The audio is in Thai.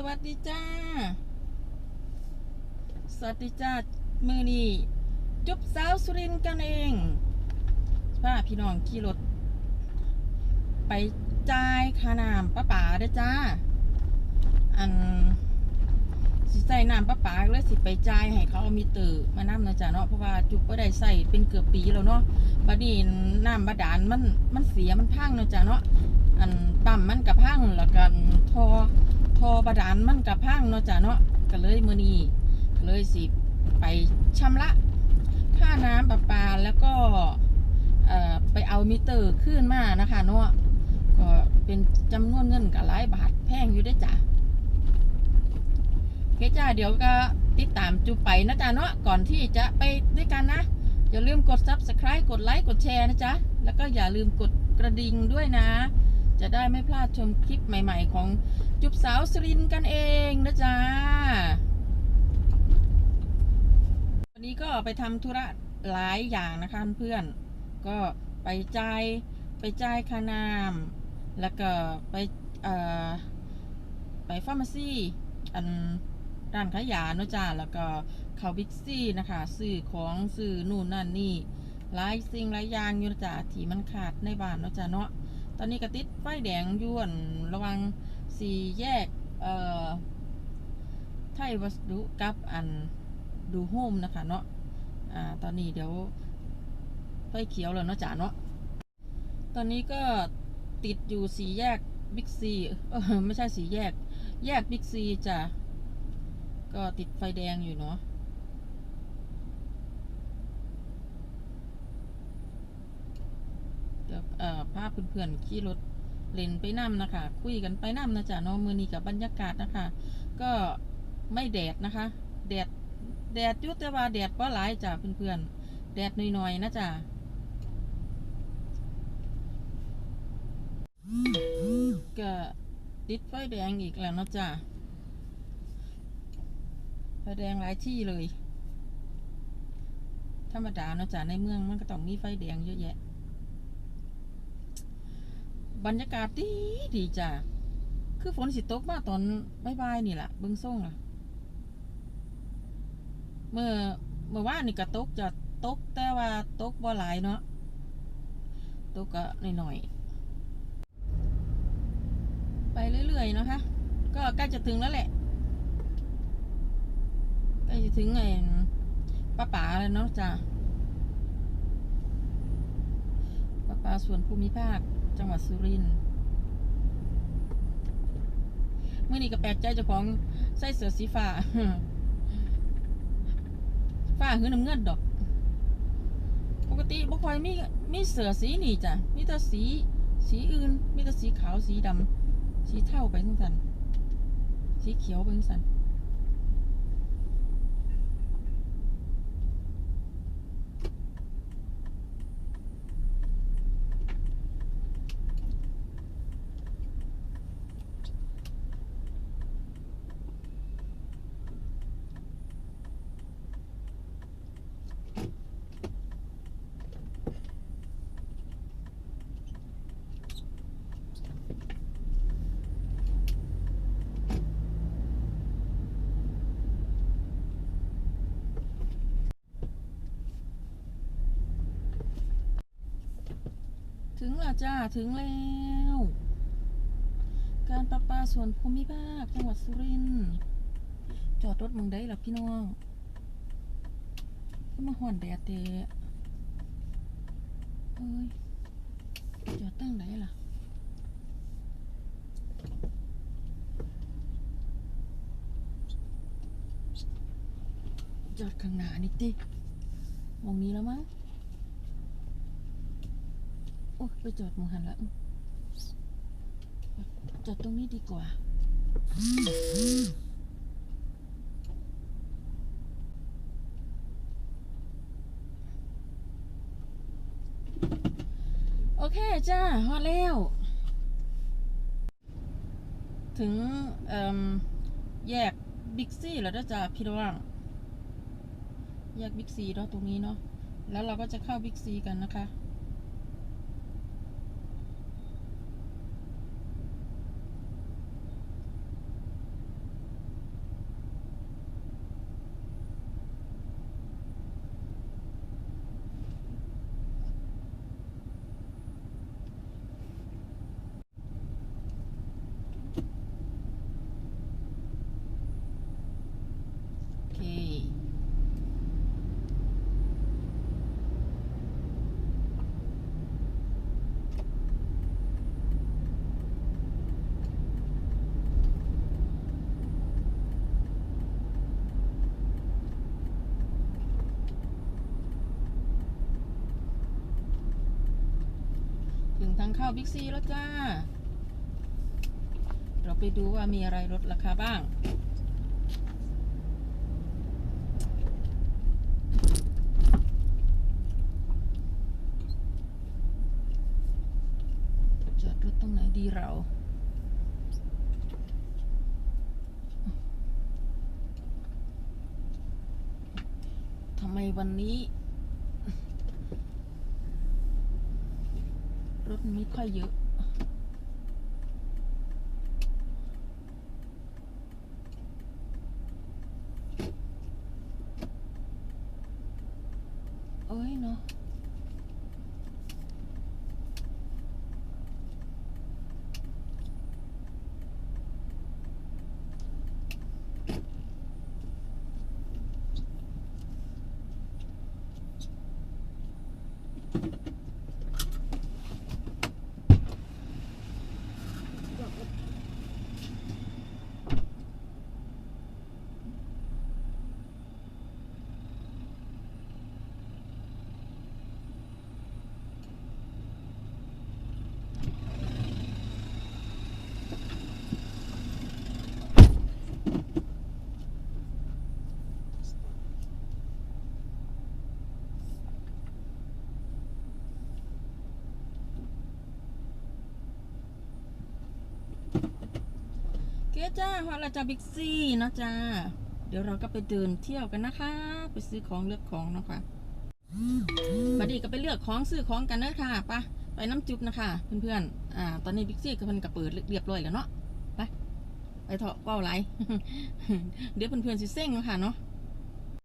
สวัสดีจ้า สวัสดีจ้า มือนี้จุบสาวสุรินกันเองพาพี่น้องขี่รถ ไปจ่ายค่าน้ำป้าป๋าเด้จ้า อันสิใส่น้ำป้าป๋าเลยสิไปจ่ายให้เขาเอามีเตอร์มาน้ำนะจ๊ะเนาะเพราะว่าจุ๊บก็ได้ใส่เป็นเกือบปีแล้วเนาะบัดนี้น้ำบาดาลมันมันเสียมันพังเนะจ๊ะเนาะอันปั๊มมันกับพังแล้วกันทอ ทอบาดาลมันกับพังเนาะจ๊ะเนาะก็เลยมือนีก็เลยสิไปชำระ ค่าน้ำประปาแล้วก็เออไปเอามิเตอร์ขึ้นมานะคะเนาะก็เป็นจำนวนเงินกับหลายบาทแพงอยู่ได้จ้ะเคจ้าเดี๋ยวก็ติดตามจูไปนะจ๊ะเนาะก่อนที่จะไปด้วยกันนะ อย่าลืมกด subscribe กดไลค์กดแชร์นะจ๊ะ แล้วก็อย่าลืมกดกระดิ่งด้วยนะ จะได้ไม่พลาดชมคลิปใหม่ๆ ของจุบสาวสรินกันเองนะจ๊ะ วันนี้ก็ไปทำธุระหลายอย่างนะคะเพื่อนก็ไปจ่ายไปจ่ายค่าน้ำแล้วก็ไปเอ่อไปฟาร์มาซีอันร้านขายยาเนาะจ้าแล้วก็เขาบิ๊กซี่นะคะซื้อของซื้อนู่นนั่นนี่หลายสิ่งหลายอย่างอยู่นะจ้าที่มันขาดในบ้านเนาะจ้าเนาะ ตอนนี้ก็ติดไฟแดงยวนระวังสี่แยก เอ่อ ไทยวัสดุกับอันดูโฮมนะคะเนาะ อ่า ตอนนี้เดี๋ยว ไฟเขียวแล้วเนาะจ้าเนาะ ตอนนี้ก็ติดอยู่สี่แยกบิ๊กซีเออไม่ใช่สี่แยก แยกบิ๊กซีจ้ะ ก็ติดไฟแดงอยู่เนาะ เอ่อภาพเพื่อนๆขี่รถเล่นไปน้ำนะคะ คุยกันไปน้ำนะจ๊ะเนาะมือนี้กับบรรยากาศนะคะ ก็ไม่แดดนะคะ แดดแดดยุต่ว่าแดดว่าหลายจ้ะเพื่อนๆ แดดหน่อยๆนะจ๊ะก็ติดไฟแดงอีกแล้วนะจ้ะไฟแดงหลายที่เลย ธรรมดาเนาะจ้ะในเมืองมันก็ต้องมีไฟแดงเยอะแยะ บรรยากาศดีดีจ้ะคือฝนสิตกมาตอนบ่ายๆนี่แหละเบิ้งส่งล่ะ เมื่อเมื่อวานนี่ก็ตกจะตกแต่ว่าตกบ่หลายเนาะตกก็หน่อยๆไปเรื่อยๆนะคะ ก็ใกล้จะถึงแล้วแหละใกล้จะถึงไอ้ป้าป๋าแล้วเนาะจ้ะป้าป๋าส่วนภูมิภาค จังหวัดสุรินทร์เมื่อนี้ก็แปลกใจเจ้าของใส่เสื้อสีฟ้าฟ้าหือน้ำเงินดอก ปกติบ่ค่อยมีมีเสือสีนี่จ้ะมีแต่สี สีอื่นมีแต่สีขาวสีดำสีเทาไปทั้งสันสีเขียวไปทั้งสัน ถึงแล้วจ้า ถึงแล้ว การประปาส่วนภูมิภาคจังหวัดสุรินทร์จอดรถมึงได้หรอพี่น้องก็มาห่อนแดดเตะเอ้ยจอดตั้งไหนล่ะจอดข้างหน้านี่ติมองนี้แล้วมั้ง โอ้ไปจอดมองหันละอื้อจอดตรงนี้ดีกว่าโอเคจ้าฮอดแล้ว ถึงแยกบิ๊กซีแล้วเด้อจ้าพี่น้องแยกบิ๊กซีเนาะตรงนี้เนาะแล้วเราก็จะเข้าบิ๊กซีกันนะคะ ทางเข้าบิ๊กซีแล้วจ้า เราไปดูว่ามีอะไรลดราคาบ้างจอดรถตรงไหนดีเราทำไมวันนี้ รถไม่ค่อยเยอะ เอ้ยเนาะ เกจ้าฮอลลาจาบิ๊กซี่นะจ้า เดี๋ยวเราก็ไปเดินเที่ยวกันนะคะ ไปซื้อของเลือกของเนาะค่ะบัดดี้ก็ไปเลือกของซื้อของกันเนอะค่ะไปะไปน้ำจุ๊บนะคะเพื่อนๆ อ่า ตอนนี้บิ๊กซี่ก็เพิ่นก็เปิดเรียบร้อยแล้วเนาะ ไป ไปเถอะเป้าไร เดี๋ยวเพื่อนๆสิเซ้งเนาะค่ะเนาะ